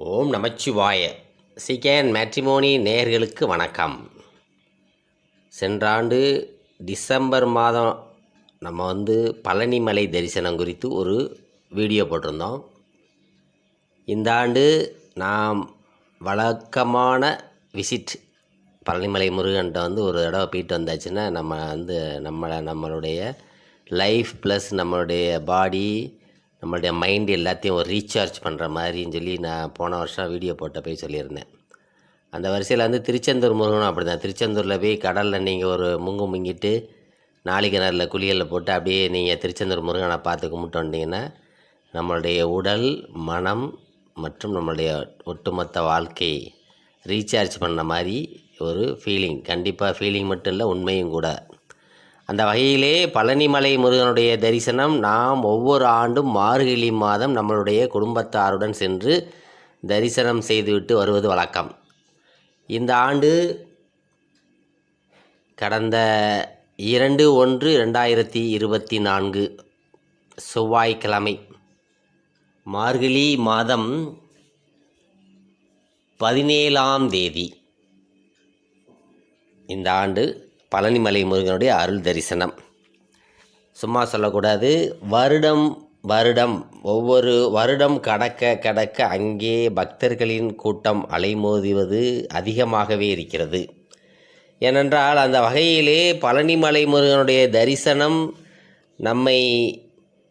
ஓம் நமச்சிவாய. சிகேன் matrimony நேர்களுக்கு வணக்கம். சென்ற ஆண்டு டிசம்பர் மாதம் நம்ம வந்து பழனிமலை தரிசனம் குறித்து ஒரு வீடியோ போட்டிருந்தோம். இந்த ஆண்டு நாம் வழக்கமான விசிட் பழனிமலை முருகன்ட்ட வந்து ஒரு தடவை போயிட்டு வந்தாச்சுன்னா நம்ம வந்து நம்மளை நம்மளுடைய லைஃப் ப்ளஸ் நம்மளுடைய பாடி நம்மளுடைய மைண்ட் எல்லாத்தையும் ஒரு ரீசார்ஜ் பண்ணுற மாதிரின்னு சொல்லி நான் போன வருஷம் வீடியோ போட்ட போய் சொல்லியிருந்தேன். அந்த வரிசையில் வந்து திருச்செந்தூர் முருகனும் அப்படி தான் திருச்செந்தூரில் போய் கடலில் நீங்கள் ஒரு முங்கு முங்கிட்டு நாளை கிணறுல குளியலில் போட்டு அப்படியே நீங்கள் திருச்செந்தூர் முருகனை பார்த்து கும்பிட்டு வந்தீங்கன்னா நம்மளுடைய உடல் மனம் மற்றும் நம்மளுடைய ஒட்டுமொத்த வாழ்க்கை ரீசார்ஜ் பண்ண மாதிரி ஒரு ஃபீலிங் கண்டிப்பாக ஃபீலிங் மட்டும் இல்லை உண்மையும் கூட. அந்த வகையிலே பழனிமலை முருகனுடைய தரிசனம் நாம் ஒவ்வொரு ஆண்டும் மார்கழி மாதம் நம்மளுடைய குடும்பத்தாருடன் சென்று தரிசனம் செய்துவிட்டு வருவது வழக்கம். இந்த ஆண்டு கடந்த இரண்டு ஒன்று ரெண்டாயிரத்தி இருபத்தி நான்கு செவ்வாய்க்கிழமை மார்கழி மாதம் பதினேழாம் தேதி இந்த ஆண்டு பழனிமலை முருகனுடைய அருள் தரிசனம். சும்மா சொல்லக்கூடாது. வருடம் வருடம் ஒவ்வொரு வருடம் கடக்க கடக்க அங்கே பக்தர்களின் கூட்டம் அலைமோதுவது அதிகமாகவே இருக்கிறது. ஏனென்றால் அந்த வகையிலே பழனிமலை முருகனுடைய தரிசனம் நம்மை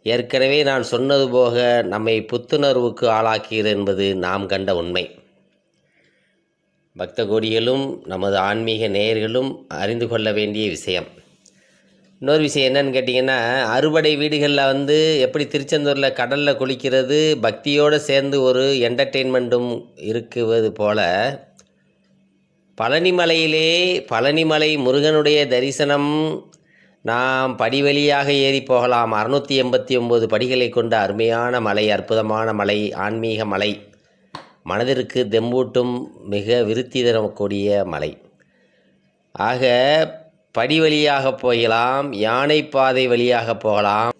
ஏற்கனவே நான் சொன்னது போக நம்மை புத்துணர்வுக்கு ஆளாக்குகிறது என்பது நாம் கண்ட உண்மை. பக்த கோடிகளும் நமது ஆன்மீக நேயர்களும் அறிந்து கொள்ள வேண்டிய விஷயம். இன்னொரு விஷயம் என்னன்னு கேட்டிங்கன்னா அறுபடை வீடுகளில் வந்து எப்படி திருச்செந்தூரில் கடலில் குளிக்கிறது பக்தியோடு சேர்ந்து ஒரு என்டர்டெயின்மெண்ட்டும் இருக்குவது போல பழனிமலையிலே பழனிமலை முருகனுடைய தரிசனம் நாம் படி வழியாக ஏறி போகலாம். அறுநூற்றி எண்பத்தி ஒம்பது படிகளை கொண்ட அருமையான மலை அற்புதமான மலை ஆன்மீக மலை. மனதிற்கு தெம்பூட்டும் மிக விருத்தி தரக்கூடிய மலை. ஆக படி வழியாக போகலாம் யானை பாதை வழியாக போகலாம்.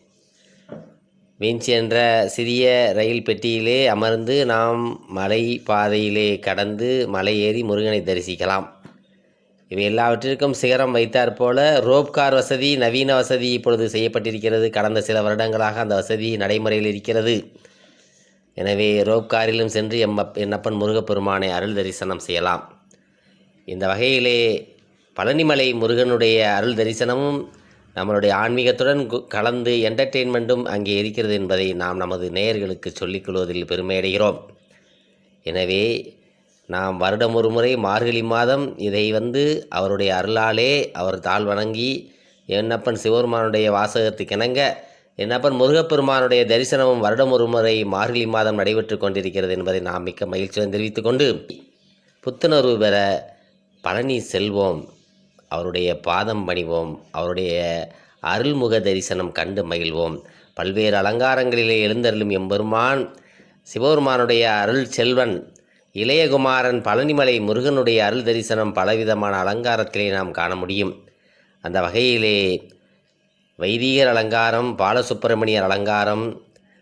விஞ்ச் என்ற சிறிய ரயில் பெட்டியிலே அமர்ந்து நாம் மலை பாதையிலே கடந்து மலை ஏறி முருகனை தரிசிக்கலாம். இவை எல்லாவற்றிற்கும் சிகரம் வைத்தாற் போல ரோப் கார் வசதி நவீன வசதி இப்பொழுது செய்யப்பட்டிருக்கிறது. கடந்த சில வருடங்களாக அந்த வசதி நடைமுறையில் இருக்கிறது. எனவே ரோப் காரிலும் சென்று எம் என்னப்பன் முருகப்பெருமானை அருள் தரிசனம் செய்யலாம். இந்த வகையிலே பழனிமலை முருகனுடைய அருள் தரிசனமும் நம்மளுடைய ஆன்மீகத்துடன் கு- கலந்து என்டர்டெயின்மெண்ட்டும் அங்கே இருக்கிறது என்பதை நாம் நமது நேயர்களுக்கு சொல்லிக்கொள்வதில் பெருமையடைகிறோம். எனவே நாம் வருடம் ஒரு முறை மார்கழி மாதம் இதை வந்து அவருடைய அருளாலே அவர் தாழ் வணங்கி என்னப்பன் சிவபெருமானுடைய வாசகத்துக்கிணங்க என்னப்பன் முருகப்பெருமானுடைய தரிசனமும் வருடம் ஒரு முறை மார்கழி மாதம் நடைபெற்று கொண்டிருக்கிறது என்பதை நாம் மிக்க மகிழ்ச்சியுடன் தெரிவித்துக் கொண்டு புத்துணர்வு பெற பழனி செல்வோம். அவருடைய பாதம் பணிவோம். அவருடைய அருள்முக தரிசனம் கண்டு மகிழ்வோம். பல்வேறு அலங்காரங்களிலே எழுந்தருளும் எம்பெருமான் சிவபெருமானுடைய அருள் செல்வன் இளையகுமாரன் பழனிமலை முருகனுடைய அருள் தரிசனம் பலவிதமான அலங்காரத்திலே நாம் காண முடியும். அந்த வகையிலே வைதிகர் அலங்காரம் பாலசுப்பிரமணியர் அலங்காரம்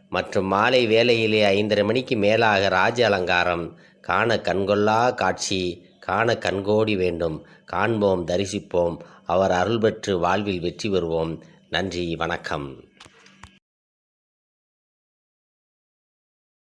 மற்றும் மாலை வேளையிலே ஐந்தரை மணிக்கு மேலாக ராஜ அலங்காரம். காண கண்கொள்ளா காட்சி காண கண்கோடி வேண்டும். காண்போம் தரிசிப்போம். அவர் அருள் பெற்று வாழ்வில் வெற்றி பெறுவோம். நன்றி வணக்கம்.